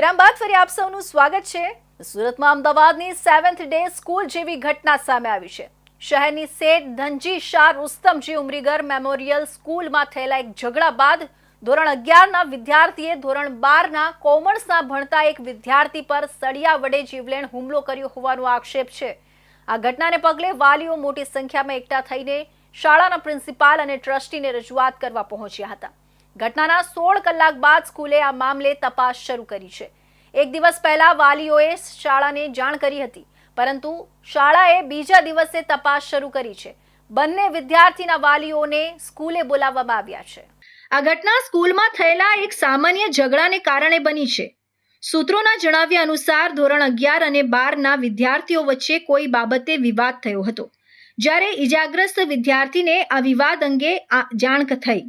વિરામ બાદ ફરી આપ સૌનું સ્વાગત છે. સુરતમાં અમદાવાદની સેવન્થ ડે સ્કૂલ જેવી ઘટના સામે આવી છે. શહેરની શેઠ ધનજી શાહ રુસ્તમજી ઉમરીગર મેમોરિયલ સ્કૂલમાં થયેલા એક ઝઘડા બાદ ધોરણ અગિયારના વિદ્યાર્થીએ ધોરણ બારના કોમર્સના ભણતા એક વિદ્યાર્થી પર સળિયા વડે જીવલેણ હુમલો કર્યો હોવાનો આક્ષેપ છે. આ ઘટનાને પગલે વાલીઓ મોટી સંખ્યામાં એકઠા થઈને શાળાના પ્રિન્સિપાલ અને ટ્રસ્ટીને રજૂઆત કરવા પહોંચ્યા હતા. ઘટનાના સોળ કલાક બાદ સ્કૂલે આ મામલે તપાસ શરૂ કરી છે. એક દિવસ પહેલા વાલીઓએ શાળાને જાણ કરી હતી, પરંતુ શાળાએ બીજા દિવસે તપાસ શરૂ કરી છે. બંને વિદ્યાર્થીના વાલીઓને સ્કૂલે બોલાવવામાં આવ્યા છે. આ ઘટના સ્કૂલમાં થયેલા એક સામાન્ય ઝઘડાને કારણે બની છે. સૂત્રોના જણાવ્યા અનુસાર ધોરણ અગિયાર અને બારના વિદ્યાર્થીઓ વચ્ચે કોઈ બાબતે વિવાદ થયો હતો. જ્યારે ઇજાગ્રસ્ત વિદ્યાર્થીને આ વિવાદ અંગે જાણ થઈ.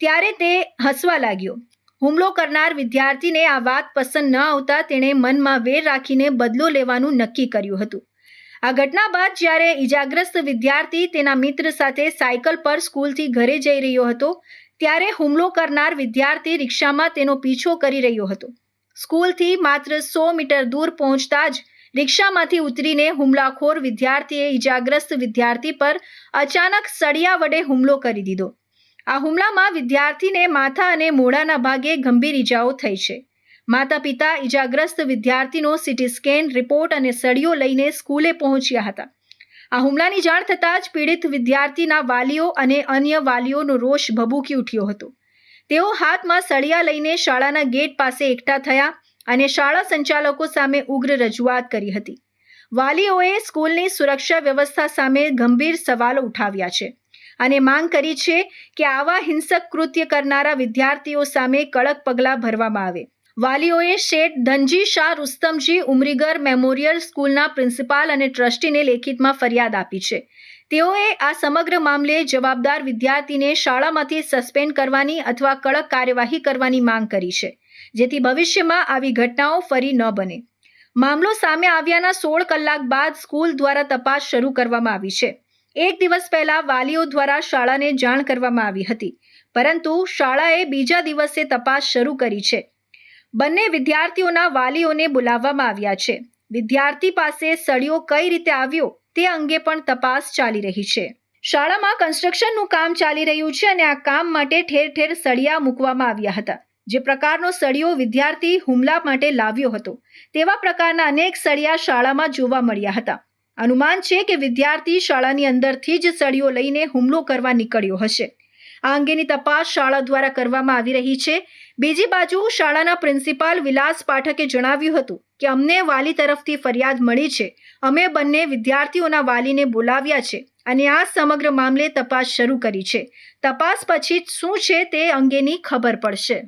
ત્યારે તે હસવા લાગ્યો. હુમલો કરનાર વિદ્યાર્થીને આ વાત પસંદ ન આવતા તેણે મનમાં વેર રાખીને બદલો લેવાનું નક્કી કર્યું હતું. આ ઘટના બાદ જ્યારે ઇજાગ્રસ્ત વિદ્યાર્થી તેના મિત્ર સાથે સાયકલ પર સ્કૂલથી ઘરે જઈ રહ્યો હતો, ત્યારે હુમલો કરનાર વિદ્યાર્થી રિક્ષામાં તેનો પીછો કરી રહ્યો હતો. સ્કૂલથી માત્ર સો મીટર દૂર પહોંચતા જ રિક્ષામાંથી ઉતરીને હુમલાખોર વિદ્યાર્થીએ ઇજાગ્રસ્ત વિદ્યાર્થી પર અચાનક સળિયા વડે હુમલો કરી દીધો. આ હુમલામાં વિદ્યાર્થીને માથા અને મોડાના ભાગે ગંભીર ઈજાઓ થઈ છે. માતા પિતા ઇજાગ્રસ્ત વિદ્યાર્થીનો સિટી સ્કેન, રિપોર્ટ અને સળિયો લઈને સ્કૂલે પહોંચ્યા હતા. આ હુમલાની જાણ થતાં જ પીડિત વિદ્યાર્થીના વાલીઓ અને અન્ય વાલીઓનો રોષ ભભૂકી ઉઠ્યો હતો. તેઓ હાથમાં સળિયા લઈને શાળાના ગેટ પાસે એકઠા થયા અને શાળા સંચાલકો સામે ઉગ્ર રજૂઆત કરી હતી. વાલીઓએ સ્કૂલની સુરક્ષા વ્યવસ્થા સામે ગંભીર સવાલો ઉઠાવ્યા છે. અને માંગ કરી છે કે આવા હિંસક કૃત્ય કરનારા વિદ્યાર્થીઓ સામે કડક પગલાં ભરવામાં આવે. વાલીઓએ શેઠ ધનજી શાહ રુસ્તમજી ઉમરીગર મેમોરિયલ સ્કૂલના પ્રિન્સિપાલ અને ટ્રસ્ટીને લેખિતમાં ફરિયાદ આપી છે. તેઓએ આ સમગ્ર મામલે જવાબદાર વિદ્યાર્થીને શાળામાંથી સસ્પેન્ડ કરવાની અથવા કડક કાર્યવાહી કરવાની માંગ કરી છે, જેથી ભવિષ્યમાં આવી ઘટનાઓ ફરી ન બને. મામલો સામે આવ્યાના સોળ કલાક બાદ સ્કૂલ દ્વારા તપાસ શરૂ કરવામાં આવી છે. એક દિવસ પહેલા વાલીઓ દ્વારા શાળાને જાણ કરવામાં આવી હતી. પરંતુ શાળાએ બીજા દિવસે તપાસ શરૂ કરી છે. બંને વિદ્યાર્થીઓના વાલીઓને બોલાવવામાં આવ્યા છે. વિદ્યાર્થી પાસે સળિયો કઈ રીતે આવ્યો તે અંગે પણ તપાસ ચાલી રહી છે. શાળામાં કન્સ્ટ્રક્શનનું કામ ચાલી રહ્યું છે અને આ કામ માટે ઠેર ઠેર સળિયા મૂકવામાં આવ્યા હતા. જે પ્રકારનો સળિયો વિદ્યાર્થી હુમલા માટે લાવ્યો હતો, તેવા પ્રકારના અનેક સળિયા શાળામાં જોવા મળ્યા હતા. અનુમાન છે કે વિદ્યાર્થી શાળાની અંદરથી જ સળીઓ લઈને હુમલો કરવા નીકળ્યો હશે. આ અંગેની તપાસ શાળા દ્વારા કરવામાં આવી રહી છે. બીજી બાજુ શાળાના પ્રિન્સિપાલ વિલાસ પાઠકે જણાવ્યું હતું કે, અમને વાલી તરફથી ફરિયાદ મળી છે. અમે બંને વિદ્યાર્થીઓના વાલીને બોલાવ્યા છે અને આ સમગ્ર મામલે તપાસ શરૂ કરી છે. તપાસ પછી શું છે તે અંગેની ખબર પડશે.